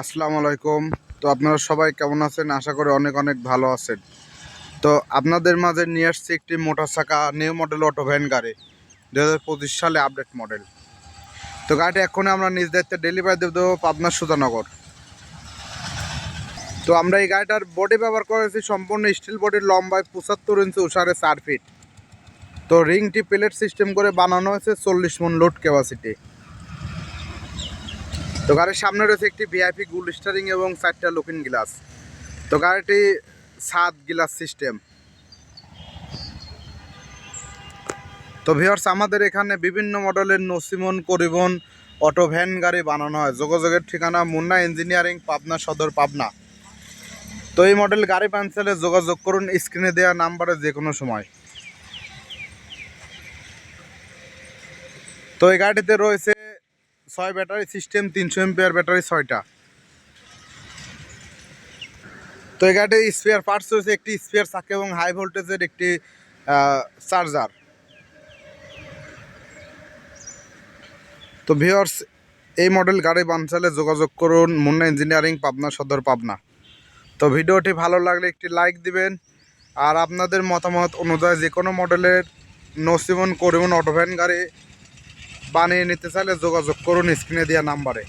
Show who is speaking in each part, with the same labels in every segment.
Speaker 1: আসসালামু আলাইকুম। তো আপনারা সবাই কেমন আছেন? আশা করি অনেক অনেক ভালো আছেন। তো আপনাদের মাঝে নিয়ে আসছি একটি মোটর চাকা নিউ মডেল অটো ভ্যান গাড়ি দু হাজার পঁচিশ সালে আপডেট মডেল। তো গাড়িটি এক্ষুনি আমরা নিজ দায়িত্বে ডেলিভারি দেব দেবো পাবনা সুধানগর তো আমরা এই গাড়িটার বডি ব্যবহার করেছি সম্পূর্ণ স্টিল বডির লম্বায় পঁচাত্তর ইঞ্চি উষারে চার ফিট তো রিংটি প্লেট সিস্টেম করে বানানো হয়েছে চল্লিশ মন লোড ক্যাপাসিটি তো গাড়ির সামনে রয়েছে একটি ভিআইপি গুল স্টারিং এবং চারটা লুকিং গ্লাস তো গাড়িটি সাত গ্লাস সিস্টেম তো ভিওর্স আমাদের এখানে বিভিন্ন মডেলের নসিমন করিবন অটো ভ্যান গাড়ি বানানো হয়। যোগাযোগের ঠিকানা মুন্না ইঞ্জিনিয়ারিং পাবনা সদর, পাবনা। তো এই মডেল গাড়ি পাঞ্চালে যোগাযোগ করুন। স্ক্রিনে দেওয়া নাম্বারে যে কোনো সময়। তো এই গাড়িতে রয়েছে ছয় ব্যাটারি সিস্টেম, তিনশো এমপিআর ব্যাটারি ছয়টা। তো এই স্পেয়ার পার্টস রয়েছে, একটি স্পেয়ার চাকা এবং হাই ভোল্টেজের একটি চার্জার তো ভিওর্স এই মডেল গাড়ি বানচালে যোগাযোগ করুন মুন্না ইঞ্জিনিয়ারিং পাবনা সদর, পাবনা। তো ভিডিওটি ভালো লাগলে একটি লাইক দিবেন। আর আপনাদের মতামত অনুযায়ী যে কোনো মডেলের নসিমন করিমন অটোভ্যান গাড়ি। বানিয়ে নিতে চাইলে যোগাযোগ করুন স্ক্রিনে দেওয়া নাম্বারে।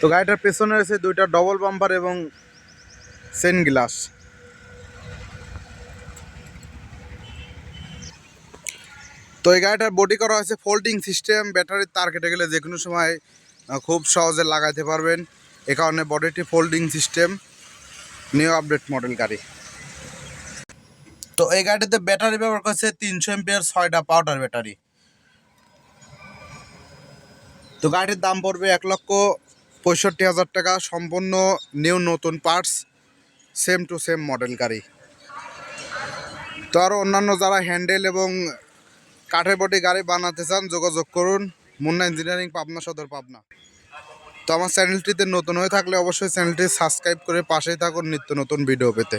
Speaker 1: তো গাড়িটার পেছনে রয়েছে দুইটা ডবল বাম্পার এবং সেন গ্লাস তো এই গাড়িটার বডি করা হয়েছে ফোল্ডিং সিস্টেম ব্যাটারির তার কেটে গেলে যে কোনো সময় খুব সহজে লাগাইতে পারবেন। এ কারণে বডিটি folding system new update model গাড়ি। তো এই গাড়িতে ব্যাটারি ব্যবহার করছে তিনশো এমপিয়ার ছয়টা পাউডার ব্যাটারি। তো গাড়ির দাম পড়বে এক লক্ষ পঁয়ষট্টি হাজার টাকা, সম্পূর্ণ নিউ নতুন parts same to same model গাড়ি। তো আরও অন্যান্য যারা হ্যান্ডেল এবং কাঠের বডি গাড়ি বানাতে চান, যোগাযোগ করুন। মুন্না ইঞ্জিনিয়ারিং পাবনা সদর, পাবনা। তো আমার চ্যানেলটিতে নতুন হয়ে থাকলে অবশ্যই চ্যানেলটি সাবস্ক্রাইব করে পাশেই থাকুন নিত্য নতুন ভিডিও পেতে।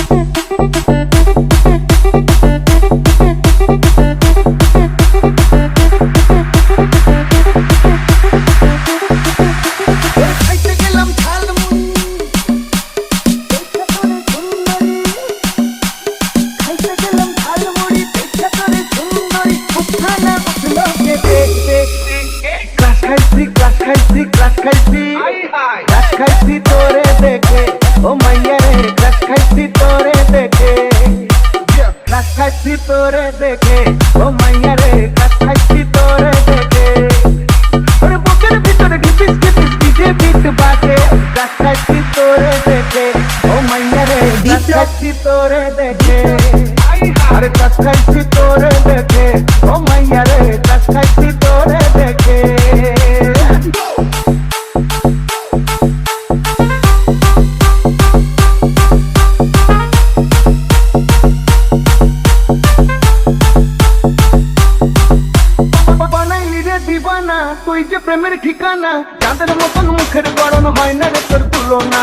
Speaker 2: তোরে দেখে ও মাইয়া রে ক্লাস খাইছি তোরে দেখে? ওর বুকের ভিতরে ঢিপিস ঢিপিস ডিজে বিট বাজে কাছাইছি তোরে দেখে? ও মাইয়া রে কাছাকাছি তোরে দেখে? আরে কাছাইছি তোরে দেখে? তুই যে প্রেমের ঠিকানা? চাঁদের মতন মুখের গরম হয় না রে তোর তুলনা।